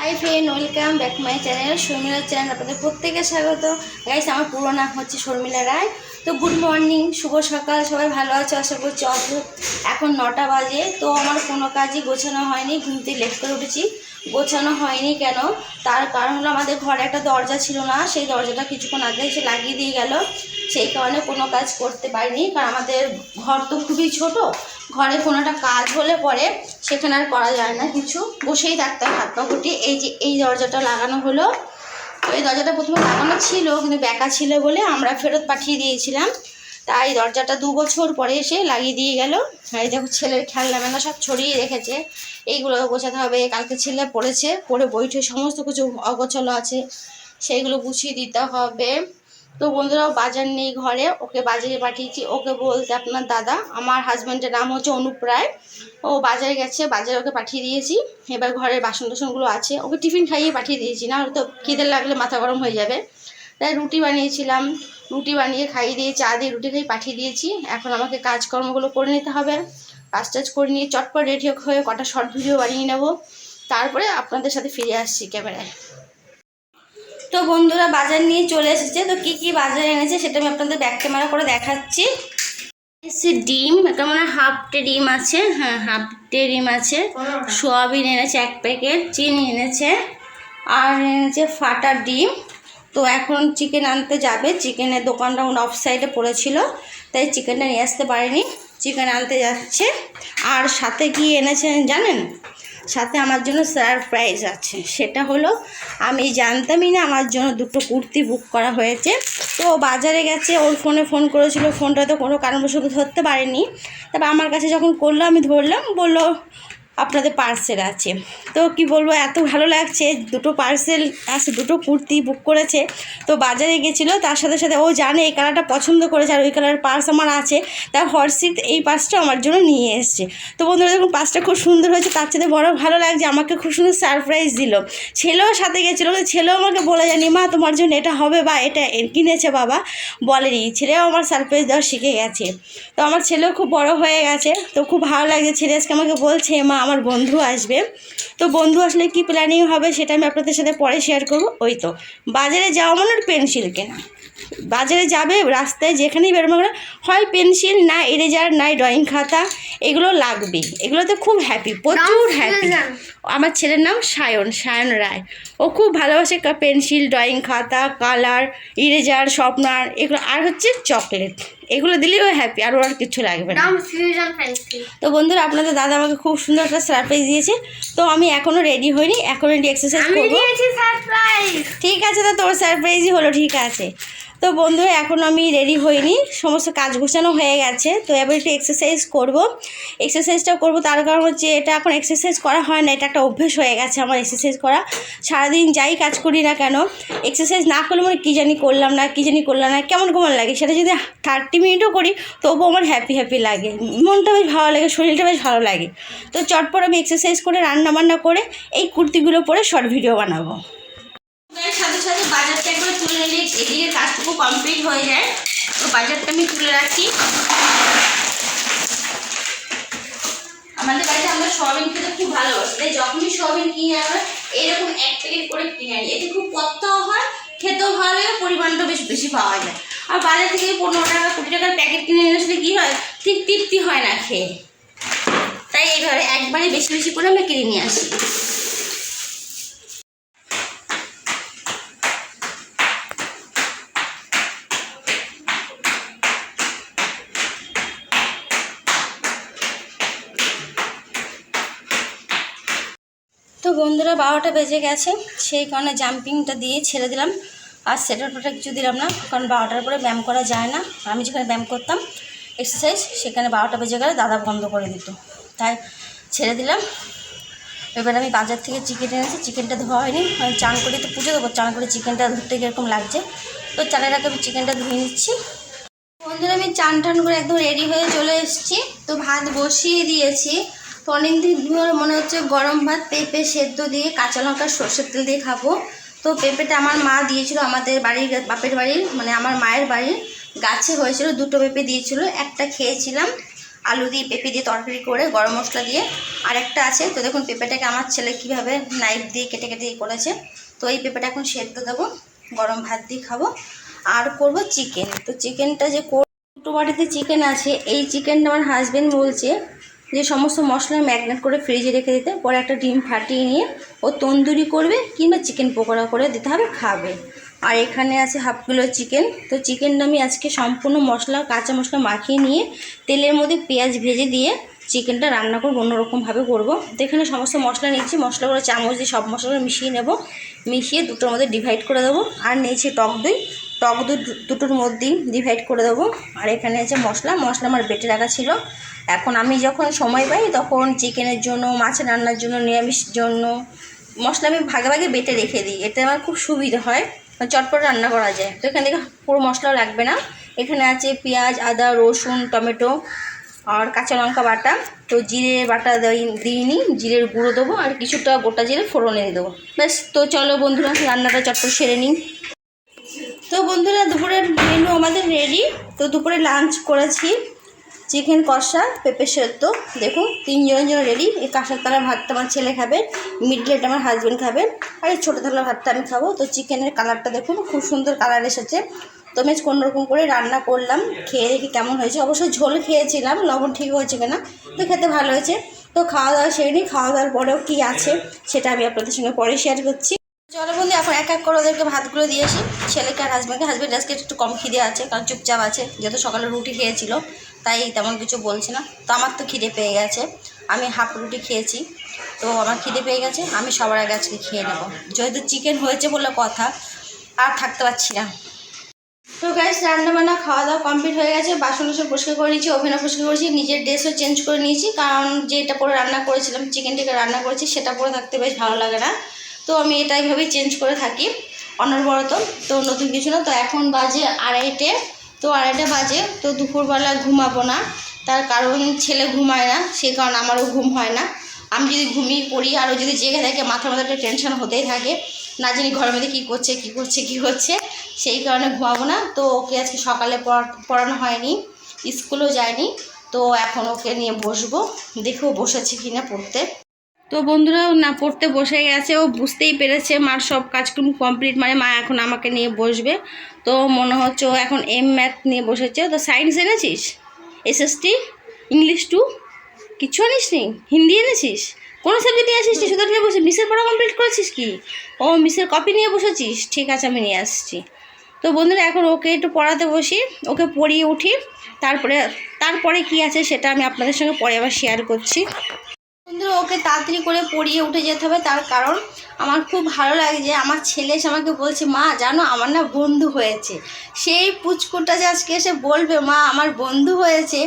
Hi friend welcome back my channel Sharmila channel আপনাদের প্রত্যেকে স্বাগত। গাইস আমার পুরো নাম হচ্ছে শর্মিলা রায় তো গুড মর্নিং শুভ সকাল, সবাই ভালো আছে? আশা করছি অদ্ভুত এখন নটা বাজে। তো আমার কোনো কাজই গোছানো হয়নি ঘুমতে লেট করে উঠেছি। গোছানো হয়নি কেন? তার কারণ হলো আমাদের ঘরে একটা দরজা ছিল না, সেই দরজাটা কিছুক্ষণ আগে এসে লাগিয়ে দিয়ে গেল। সেই কারণে কোনো কাজ করতে পারিনি, কারণ আমাদের ঘর তো খুবই ছোট। ঘরে কোনো একটা কাজ হলে পরে সেখানে আর করা যায় না। কিছু বসেই থাকতে হয় হাত পা এই যে, এই দরজাটা লাগানো হলো। এই দরজাটা প্রথমে লাগানো ছিল, কিন্তু বেকা ছিল বলে আমরা ফেরত পাঠিয়ে দিয়েছিলাম। তাই দরজাটা দু বছর পরে এসে লাগিয়ে দিয়ে গেল। এই দেখো ছেলের খেলনা মেলা সব ছড়িয়ে রেখেছে। এইগুলো গোছাতে হবে, কালকে ছেলে পড়েছে। পড়ে বইটে সমস্ত কিছু অগোছালো আছে। সেইগুলো গুছিয়ে দিতে হবে। তো বন্ধুরাও বাজার নেই ঘরে, ওকে বাজারে পাঠিয়েছি। ওকে বলতে আপনার দাদা, আমার হাজব্যান্ডের নাম হচ্ছে অনুপ রায়। ও বাজারে গেছে, বাজারে ওকে পাঠিয়ে দিয়েছি। এবার ঘরের বাসন টাসনগুলো আছে। ওকে টিফিন খাইয়ে পাঠিয়ে দিয়েছি, না হলে তো খিদে লাগলে মাথা গরম হয়ে যাবে। তাই রুটি বানিয়েছিলাম। রুটি বানিয়ে খাইয়ে দিয়ে, চা দিয়ে রুটি খাইয়ে পাঠিয়ে দিয়েছি। এখন আমাকে কাজকর্মগুলো করে নিতে হবে। কাজ টাজ করে নিয়ে চটপট রেডি হয়ে কটা শর্ট ভিডিও বানিয়ে নেব। তারপরে আপনাদের সাথে ফিরে আসছি ক্যামেরায়। তো বন্ধুরা বাজার নিয়ে চলে এসেছে। তো কি কি বাজার এনেছে সেটা আমি আপনাদের ব্যাক ক্যামেরা করে দেখাচ্ছি। এসে ডিম, এটা মানে হাফ টে ডিম আছে। হ্যাঁ হাফ টে ডিম আছে। সোয়াবিন এনেছে এক প্যাকেট, চিনি এনেছে। আর এনেছে ফাটা ডিম। তো এখন চিকেন আনতে যাবে। চিকেনের দোকানটা অফ সাইডে পড়েছিল, তাই চিকেনটা নিয়ে আসতে পারেনি। চিকেন আনতে যাচ্ছে। আর সাথে কি এনেছেন জানেন? সাথে আমার জন্য সারপ্রাইজ আছে। সেটা হলো, আমি জানতামই না আমার জন্য দুটো কুর্তি বুক করা হয়েছে। তো বাজারে গেছে, ওর ফোনে ফোন করেছিল ফোনটা তো কোনো কারণবশত ধরতে পারেনি। তারপর আমার কাছে যখন করল, আমি ধরলাম, বলল আপনাদের পার্সেল আছে। তো কি বলব, এত ভালো লাগছে, দুটো পার্সেল আছে, দুটো কুর্তি বুক করেছে। তো বাজারে গেছিল, তার সাথে সাথে ও জানে এই কালারটা পছন্দ করেছে, আর ওই কালারের পার্স আমার আছে। তার হর্ষিত এই পার্সটা আমার জন্য নিয়ে এসছে। তো বন্ধুরা, দেখুন পার্সটা খুব সুন্দর হয়েছে, তার সাথে বড় ভালো লাগছে, আমাকে খুব সুন্দর সারপ্রাইজ দিল। ছেলেও সাথে গেছিল ছেলেও আমাকে বলে জানি মা তোমার জন্য এটা হবে বা এটা কিনেছে বাবা। বলেনি, ছেলেও আমার সারপ্রাইজ দেওয়া শিখে গেছে। তো আমার ছেলেও খুব বড় হয়ে গেছে, তো খুব ভালো লাগছে, ছেলে আজকে আমাকে বলছে, মা আমার বন্ধু আসবে। তো বন্ধু আসলে কি প্ল্যানিং হবে সেটা আমি আপনাদের সাথে পরে শেয়ার করব। ওই তো বাজারে যাওয়া মানে পেন্সিল কেনা। বাজারে যাবে রাস্তায় যেখানেই বেরোবে না হয় পেন্সিল না ইরেজার নাই ড্রয়িং খাতা এগুলো লাগবেই এগুলোতে খুব হ্যাপি প্রচুর হ্যাপি আমার ছেলের নাম সায়ন সায়ন রায়। ও খুব ভালোবাসে পেন্সিল ড্রয়িং খাতা কালার ইরেজার শপনার এগুলো আর হচ্ছে চকলেট এগুলো দিলেই ও হ্যাপি আর ওর আর কিছু লাগবে না। তো বন্ধুরা আপনাদের দাদা আমাকে খুব সুন্দর একটা সারপ্রাইজ দিয়েছে। তো আমি এখনও রেডি হইনি এখন রেডি এক্সারসাইজ করব। ঠিক আছে তো তোর সারপ্রাইজই হলো ঠিক আছে। তো বন্ধুরা এখন আমি রেডি হইনি সমস্ত কাজ গোছানো হয়ে গেছে। তো এবার একটু এক্সারসাইজ করব। এক্সারসাইজটা করব তার কারণ হচ্ছে এটা এখন এক্সারসাইজ করা হয় না এটা একটা অভ্যেস হয়ে গেছে আমার এক্সারসাইজ করা। সারাদিন যাই কাজ করি না কেন এক্সারসাইজ না করলে মানে কী জানি করলাম না কী জানি করলাম না কেমন কেমন লাগে সেটা যদি থার্টি মিনিটও করি, তবুও আমার হ্যাপি হ্যাপি লাগে। মনটা বেশ ভালো লাগে, শরীরটা বেশ ভালো লাগে। তো চটপট আমি এক্সারসাইজ করে রান্না বান্না করে, এই কুর্তিগুলো পরে শর্ট ভিডিও বানাবো। সাথে সাথে বাজারটা একবার তুলে নিলে এদিকে কাজটুকু কমপ্লিট হয়ে যায়। তো বাজারটা আমি তুলে রাখি। আমাদের বাড়িতে আমরা সোয়াবিন খেতে খুব ভালোবাসি। তাই যখনই সোয়াবিন কিনে আমরা এরকম এক প্যাকেট করে কিনে আনি। এতে খুব কত্তাও হয়, খেতেও ভালো লাগে পরিমাণটা বেশ বেশি পাওয়া যায়। আর বাজার থেকে পনেরো টাকা, কুড়ি টাকার প্যাকেট কিনে নিয়ে আসলে কী হয়? ঠিক তৃপ্তি হয় না খেয়ে। তাই এইভাবে একবারে বেশি বেশি করে আমরা কিনে নিয়ে আসি। তো বন্ধুরা, বারোটা বেজে গেছে। সেই কারণে জাম্পিংটা দিয়ে ছেড়ে দিলাম। আর সেটার ফোটা কিছু দিলাম না, কারণ বারোটার পরে ব্যায়াম করা যায় না। আমি যেখানে ব্যায়াম করতাম এক্সারসাইজ সেখানে বারোটা বেজে গেলে দাদা বন্ধ করে দিত। তাই ছেড়ে দিলাম। এবার আমি বাজার থেকে চিকেন এনেছি। চিকেনটা ধোয়া হয়নি। আমি চান করে তো পুজো দেবো। চান করে চিকেনটা ধরতে কীরকম লাগছে। তো চানের আগে আমি চিকেনটা ধুয়ে নিচ্ছি। বন্ধুরা, আমি চান টান করে একদম রেডি হয়ে চলে এসেছি। তো ভাত বসিয়ে দিয়েছি। তো অনেকদিন ধরে মনে হচ্ছে গরম ভাত পেঁপে সেদ্ধ দিয়ে কাঁচা লঙ্কা সর্ষের তেল দিয়ে খাব। তো পেঁপেটা আমার মা দিয়েছিল আমাদের বাড়ির বাপের বাড়ির মানে আমার মায়ের বাড়ির। গাছে হয়েছিল, দুটো পেঁপে দিয়েছিল, একটা খেয়েছিলাম। আলু দিয়ে পেঁপে দিয়ে তরকারি করে, গরম মশলা দিয়ে। আর একটা আছে, তো দেখুন পেঁপেটাকে আমার ছেলে কীভাবে নাইফ দিয়ে কেটে কেটে করেছে। তো এই পেঁপেটা এখন সেদ্ধ দেবো, গরম ভাত দিয়ে খাব। আর করব চিকেন তো চিকেনটা যে দুটো বাড়িতে চিকেন আছে, এই চিকেনটা আমার হাজবেন্ড বলছে যে সমস্ত মশলা ম্যাগনেট করে ফ্রিজে রেখে দিতে, পরে একটা ডিম ফাটিয়ে নিয়ে ও তন্দুরি করবে কিংবা চিকেন পকোড়া করে দিতে হবে, খাবে। আর এখানে আছে হাফ কিলো চিকেন। তো চিকেনটা আমি আজকে সম্পূর্ণ মশলা, কাঁচা মশলা মাখিয়ে নিয়ে তেলের মধ্যে পেঁয়াজ ভেজে দিয়ে চিকেনটা রান্না করব, অন্যরকমভাবে করব। তো এখানে সমস্ত মশলা নিচ্ছি মশলাগুলো চামচ দিয়ে সব মশলাগুলো মিশিয়ে নেব। মিশিয়ে দুটোর মধ্যে ডিভাইড করে দেবো। আর নিয়েছি টক দই। টক দু- দুটোর মধ্যেই ডিভাইড করে দেবো। আর এখানে আছে মশলা মশলা আমার বেটে রাখা ছিল। এখন আমি যখন সময় পাই, তখন চিকেনের জন্য মাছ রান্নার জন্য, নিরামিষ জন্য মশলা আমি ভাগে ভাগে বেটে রেখে দিই। এতে আমার খুব সুবিধা হয়। চটপট রান্না করা যায়। তো এখান থেকে পুরো মশলাও লাগবে না। এখানে আছে পেঁয়াজ, আদা, রসুন, টমেটো আর কাঁচা লঙ্কা বাটা। তো জিরে বাটা দিই- দিইনি। জিরের গুঁড়ো দেবো আর কিছুটা গোটা জিরে ফোড়নে দেবো। ব্যাস, তো চলো বন্ধুরা, রান্নাটা চটপট সেরে নিই। তো বন্ধুরা, দুপুরের মেনু আমাদের রেডি তো দুপুরে লাঞ্চ করেছি চিকেন কষা, পেঁপে সেদ্ধ। দেখুন তিনজনের জন্য রেডি এই কাঁসার তালা ভাতটা আমার ছেলে খাবে মিডলেটা আমার হাজব্যান্ড খাবে, আর এই ছোটো থালা ভাতটা আমি খাব। তো চিকেনের কালারটা দেখুন, খুব সুন্দর কালার এসেছে। তো আমি কোনো রকম করে রান্না করলাম, খেয়ে দেখি কেমন হয়েছে। অবশ্যই ঝোল খেয়েছিলাম, লবণ ঠিক হয়েছে কিনা, তো খেতে ভালো হয়েছে। তো খাওয়া দাওয়া সেরে নিই খাওয়া দাওয়ার পরেও কী আছে, সেটা আমি আপনাদের সঙ্গে পরে শেয়ার করছি। চলো বন্ধু এখন এক এক করে ওদেরকে ভাতগুলো দিয়েছি ছেলেকে আর হাজব্যান্ডকে হাজব্যান্ড আজকে একটু কম খিদে আছে, কারণ চুপচাপ আছে, যেহেতু সকালে রুটি খেয়েছিল, তাই তেমন কিছু বলছে না। তো আমার তো খিদে পেয়ে গেছে। আমি হাফ রুটি খেয়েছি, তো আমার খিদে পেয়ে গেছে। আমি সবার আগে আজকে খেয়ে নেব। যেহেতু চিকেন হয়েছে বলে কথা, আর থাকতে পারছি না। তো গাইস রান্নাবান্না খাওয়া দাওয়া কমপ্লিট হয়ে গেছে। বাসন টাসন পরিষ্কার করে নিয়েছি ওভেনও পরিষ্কার করেছি, নিজের ড্রেসও চেঞ্জ করে নিয়েছি। কারণ যেটা পরে রান্না করেছিলাম চিকেন টিকা রান্না করেছি, সেটা পরে থাকতে বেশ ভালো লাগে না। তো আমি এটা এইভাবেই চেঞ্জ করে থাকি অনর্বরত তো নতুন কিছু না, তো এখন বাজে আড়াইটে, তো আড়াইটে বাজে, তো দুপুরবেলা ঘুমাবো না, তার কারণ ছেলে ঘুমায় না, সেই কারণে আমারও ঘুম হয় না। আমি যদি ঘুমিয়ে পড়ি, আরও যদি জেগে থাকে, মাথার মধ্যে একটা টেনশন হতেই থাকে, না জানি ঘরের মধ্যে কী করছে কী করছে, কী হচ্ছে, সেই কারণে ঘুমাবো না, তো ওকে আজকে সকালে পড়া- পড়ানো হয়নি, স্কুলও যায়নি, তো এখন ওকে নিয়ে বসবো দেখেও বসেছে কিনা পড়তে। তো বন্ধুরা না পড়তে বসে গেছে, ও বুঝতেই পেরেছে মার সব কাজকর্ম কমপ্লিট মানে মা এখন আমাকে নিয়ে বসবে। তো মনে হচ্ছে ও এখন এম ম্যাথ নিয়ে বসেছে। তো সায়েন্স এনেছিস? এসএসটি ইংলিশ টু কিছু আনিস নি? হিন্দি এনেছিস? কোনো সাবজেক্টে আসিস নি শুধু নিয়ে বসে মিসের পড়া কমপ্লিট করেছিস কি? ও মিসের কপি নিয়ে বসেছিস? ঠিক আছে, আমি নিয়ে আসছি। তো বন্ধুরা এখন ওকে একটু পড়াতে বসি, ওকে পড়িয়ে উঠি। তারপরে তারপরে কি আছে সেটা আমি আপনাদের সঙ্গে পরে আবার শেয়ার করছি। বন্ধুরা ওকে তাড়াতাড়ি করে পড়িয়ে উঠে যেতে হবে। তার কারণ আমার খুব ভালো লাগে যে আমার ছেলে এসে আমাকে বলছে মা জানো আমার না বন্ধু হয়েছে। সেই পুচকুটা যে আজকে এসে বলবে মা আমার বন্ধু হয়েছে।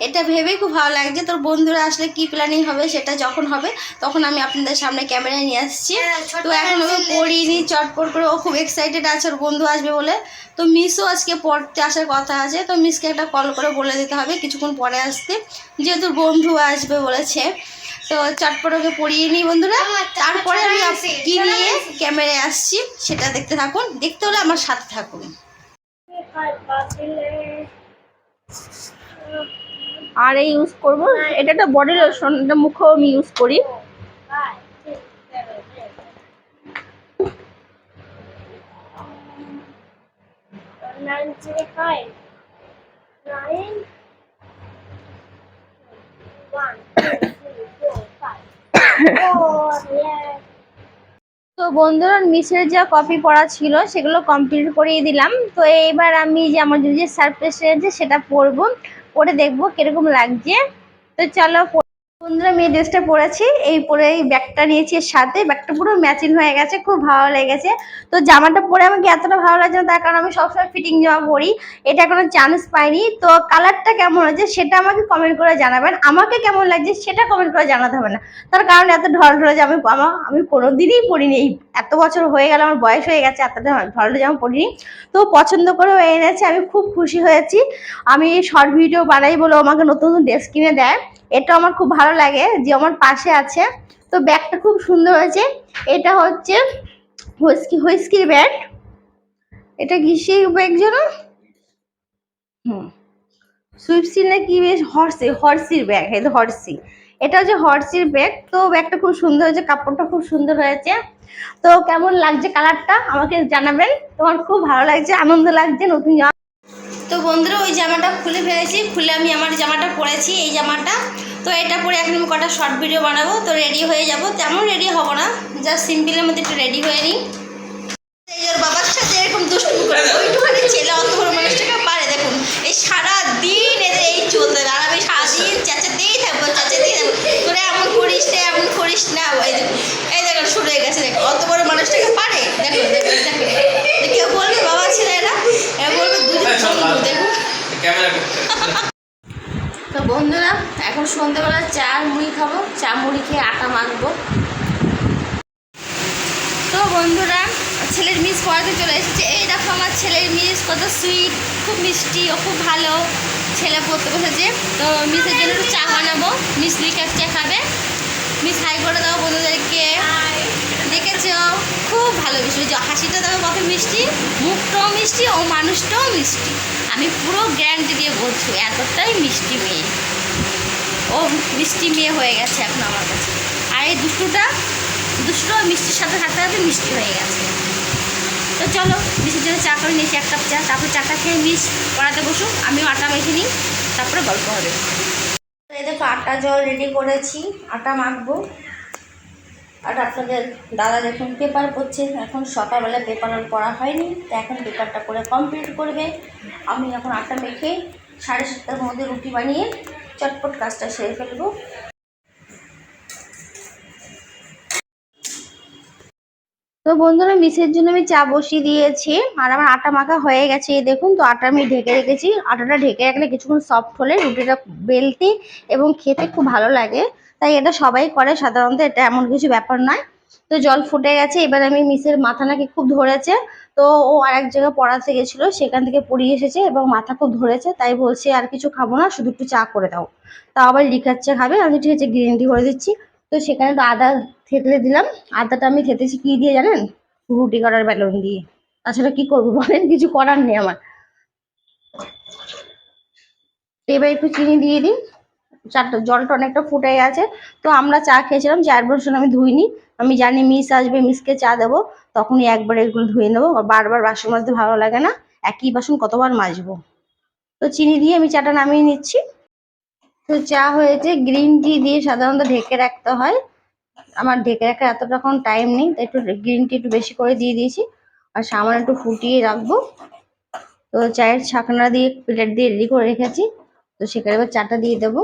এটা ভেবেই খুব ভালো লাগছে তোর বন্ধুরা আসলে কি প্ল্যানিং হবে সেটা যখন হবে তখন আমি আপনাদের সামনে ক্যামেরায় নিয়ে আসছি। হ্যাঁ, তো এখন ওকে পড়িনি চটপট করে। ও খুব এক্সাইটেড আছে ওর বন্ধু আসবে বলে। তো মিসও আজকে পড়তে আসার কথা আছে তো মিসকে একটা কল করে বলে দিতে হবে কিছুক্ষণ পরে আসতে। যেহেতু বন্ধু আসবে বলেছে তো চটপট ওকে পড়িয়ে নিই বন্ধুরা। তারপরে আমি কি নিয়ে ক্যামেরায় আসছি সেটা দেখতে থাকুন। দেখতে হলে আমার সাথে থাকুন। আর এই ইউজ করব? এটা একটা বডি লোশন এটা মুখেও আমি ইউজ করি। তো বন্ধুরা মিসের যা কপি পড়া ছিল, সেগুলো কমপ্লিট করিয়ে দিলাম। তো এইবার আমি যে আমার যে সারপ্রাইজ আছে, সেটা পড়ব পরে দেখব কীরকম লাগছে। তো চলো বন্ধুরা আমি ড্রেসটা পরেছি এই পরে এই ব্যাগটা নিয়েছি এর সাথে ব্যাগটা পুরো ম্যাচিং হয়ে গেছে, খুব ভালো লেগেছে। তো জামাটা পরে আমাকে এতটা ভালো লাগছে না, তার কারণ আমি সবসময় ফিটিং জামা পরি, এটা কোনো চান্স পাইনি। তো কালারটা কেমন হয়েছে সেটা আমাকে কমেন্ট করে জানাবেন, আমাকে কেমন লাগছে সেটা কমেন্ট করে জানাতে হবে না। তার কারণ এত ঢল ঢলে জামা জামা আমি কোনোদিনই পরিনি, এই এত বছর হয়ে গেল, আমার বয়স হয়ে গেছে, এতটা ঢল জামা পরিনি। তো পছন্দ করে এনেছে, আমি খুব খুশি হয়েছি। আমি শর্ট ভিডিও বানাই বলে আমাকে নতুন নতুন ড্রেস কিনে দেয়। এটা আমার খুব ভালো লাগে যে আমার পাশে আছে। তো ব্যাগটা খুব সুন্দর হয়েছে। এটা হচ্ছে হুইস্কি, হুইস্কির ব্যাগ। এটা কিসের ব্যাগ যেন হুম। সুইপসি না কি বেশ হর্সি, হর্সির ব্যাগ, এই হর্সি। এটা হচ্ছে হর্সির ব্যাগ। তো ব্যাগটা খুব সুন্দর হয়েছে, কাপড়টা খুব সুন্দর হয়েছে। তো কেমন লাগছে কালারটা আমাকে জানাবেন। তোমার খুব ভালো লাগছে, আনন্দ লাগছে নতুন তো বন্ধুরা, ওই জামাটা খুলে ফেলেছি, খুলে আমি আমার জামাটা পরেছি, এই জামাটা। তো এটা পরে এখন আমি কটা শর্ট ভিডিও বানাবো, তো রেডি হয়ে যাব। তেমন রেডি হব না জাস্ট সিম্পলের মধ্যে একটু রেডি হয়ে নিই এই ওর বাবার সাথে এরকম দুষ্টুমি করে ওইটুখানি ছেলে অত বড় মানুষটাকে পারে দেখুন এই সারা দিন এদের এই চলতে থাকে। আর আমি সারাদিন চেঁচাতেই থাকব চেঁচাতেই থাকব তোরা এমন করিস না এমন করিস না এই দেখুন এই দেখুন শুরু হয়ে গেছে দেখুন অত বড় মানুষটাকে পারে দেখুন দেখুন দেখুন তো কেউ বলবে বাবা ছেলেরা এরা বলবে দুজন বন্ধু দেখুন ক্যামেরা তো বন্ধুরা এখন সন্ধ্যেবেলা চা মুড়ি খাব চা মুড়ি খেয়ে আটা মাখবো। তো বন্ধুরা ছেলের মিস পড়াতে চলে এসেছে। এই দেখো আমার ছেলের মিস, কত সুইট খুব মিষ্টি ও খুব ভালো। ছেলে পড়তে বসেছে। তো মিসের জন্য একটু চা বানাবো। মিস লিকার চা খাবে। মিস হাই করে দাও বন্ধুদেরকে। দেখেছ? খুব ভালো মিষ্টি। হাসিটা দেখো কত মিষ্টি। মুখটাও মিষ্টি ও মানুষটাও মিষ্টি। আমি পুরো গ্যারান্টি দিয়ে বলছি, এতটাই মিষ্টি মেয়ে। ও মিষ্টি মেয়ে হয়ে গেছে এখন আমার কাছে। আর এই দুষ্টুটা দুষ্টুটাও মিষ্টির সাথে থাকতে থাকতে মিষ্টি হয়ে গেছে। তো চলো, মিষ্টির জন্য চা করে নিয়েছি এক কাপ চা। তারপর চাটা খেয়ে মিস পড়াতে বসুক, আমিও আটা মেখে নিই, তারপরে গল্প হবে। দেখো, আটা জল রেডি করেছি, আটা মাখবো। আর আপনাদের দাদা দেখুন পেপার করছে এখন সকালবেলা পেপার পড়া হয়নি, তো এখন পেপারটা করে কমপ্লিট করবে। আমি এখন আটা মেখে সাড়ে সাতটার মধ্যে রুটি বানিয়ে চটপট কাজটা সেরে ফেলব। তো বন্ধুরা, মিসের জন্য আমি চা বসিয়ে দিয়েছি। আর আমার আটা মাখা হয়ে গেছে দেখুন তো, আটা আমি ঢেকে রেখেছি। আটাটা ঢেকে রাখলে কিছুক্ষণ সফট হলে রুটিটা বেলতে এবং খেতে খুব ভালো লাগে। তাই এটা সবাই করে, সাধারণত এটা এমন কিছু ব্যাপার নয়। তো জল ফুটে গেছে, এবার আমি মিসের মাথা নাকি খুব ধরেছে, তো ও আর এক জায়গায় পড়াতে গেছিল, সেখান থেকে পড়িয়ে এসেছে এবং মাথা খুব ধরেছে, তাই বলছে আর কিছু খাব না, শুধু একটু চা করে দাও। তা আবার লিকার চা খাবে, আমি ঠিক আছে গ্রিন টি করে দিচ্ছি। তো সেখানে তো আদা থেতলে দিলাম, আদাটা আমি থেতেছি কি দিয়ে জানেন? রুটি করার বেলুন দিয়ে। তাছাড়া কি করব বলেন, কিছু করার নেই আমার। এবার একটু চিনি দিয়ে দিই চারটা, জলটা অনেকটা ফুটে গেছে। তো আমরা চা খেয়েছিলাম চার বছর আমি ধুইনি। আমি জানি মিস আসবে, মিসকে চা দেবো। তখনই একবার এগুলো ধুয়ে নেব। বারবার বাসন মাজতে ভালো লাগে না, একই বাসন কতবার মাজবো। তো চিনি দিয়ে আমি চাটা নামিয়ে নিচ্ছি। তো চা হয়েছে, গ্রিন টি দিয়ে সাধারণত ঢেকে রাখতে হয়। আমার ঢেকে রাখার এতটা এখন টাইম নেই, তাই একটু গ্রিন টি একটু বেশি করে দিয়ে দিয়েছি। আর সামান্য একটু ফুটিয়ে রাখব। তো চায়ের ছাকনা দিয়ে, প্লেট দিয়ে রেডি করে রেখেছি। তো সেখানে এবার চাটা দিয়ে দেবো।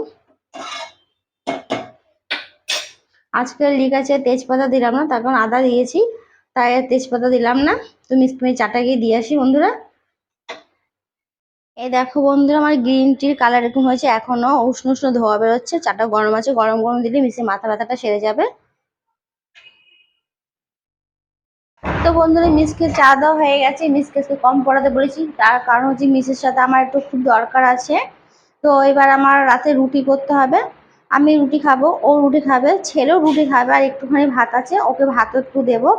আজকে লিক আছে তেজপাতা দিলাম না, তার কারণ আদা দিয়েছি, তাই আর তেজপাতা দিলাম না। তো মিষ্টি চাটা গিয়ে দিয়ে আসি বন্ধুরা। এই দেখো বন্ধুরা, আমার গ্রিন টির কালার এরকম হয়েছে, এখনও উষ্ণ উষ্ণ ধোয়া বেরোচ্ছে, চাটা গরম আছে, গরম গরম দিলে মিশে মাথা ব্যথাটা সেরে যাবে। তো বন্ধুরা মিসকে চা দেওয়া হয়ে গেছে মিসকে আজকে কম পড়াতে বলেছি, তার কারণ হচ্ছে মিসের সাথে আমার একটু খুব দরকার আছে। তো এবার আমার রাতে রুটি করতে হবে। আমি রুটি খাব, ও রুটি খাবে, ছেলেও রুটি খাবে, আর একটুখানি ভাত আছে, ওকে ভাতও একটু দেবো।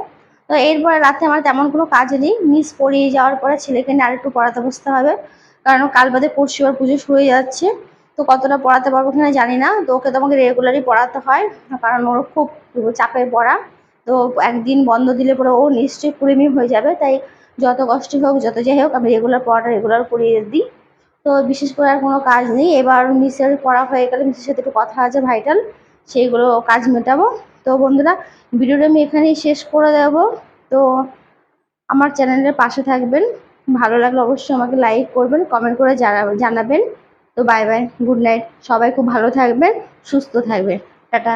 তো এরপরে রাতে আমার তেমন কোনো কাজ নেই মিস পড়িয়ে যাওয়ার পরে ছেলেকে নিয়ে আরেকটু পড়াতে বসতে হবে, কারণ কাল বাদে পরশু আর পুজো শুরু হয়ে যাচ্ছে। তো কতটা পড়াতে পারব কিনা জানি না, তো ওকে তো আমাকে রেগুলারই পড়াতে হয়, কারণ ওর খুব চাপের পড়া। তো একদিন বন্ধ দিলে পরে ও নিশ্চয়ই কুড়েমি হয়ে যাবে, তাই যত কষ্ট হোক, যত যাই হোক, আমি রেগুলার পড়াটা রেগুলার করিয়ে দিই। তো বিশেষ করে আর কোনো কাজ নেই। এবার মিসের পড়া হয়ে গেলে মিসের সাথে একটু কথা আছে ভাইটাল সেইগুলো কাজ মেটাবো। তো বন্ধুরা, ভিডিওটা আমি এখানেই শেষ করে দেব। তো আমার চ্যানেলের পাশে থাকবেন। ভালো লাগলে অবশ্যই আমাকে লাইক করবেন কমেন্ট করে জানা- জানাবেন। তো বাই বাই গুড নাইট সবাই খুব ভালো থাকবেন, সুস্থ থাকবেন। টাটা।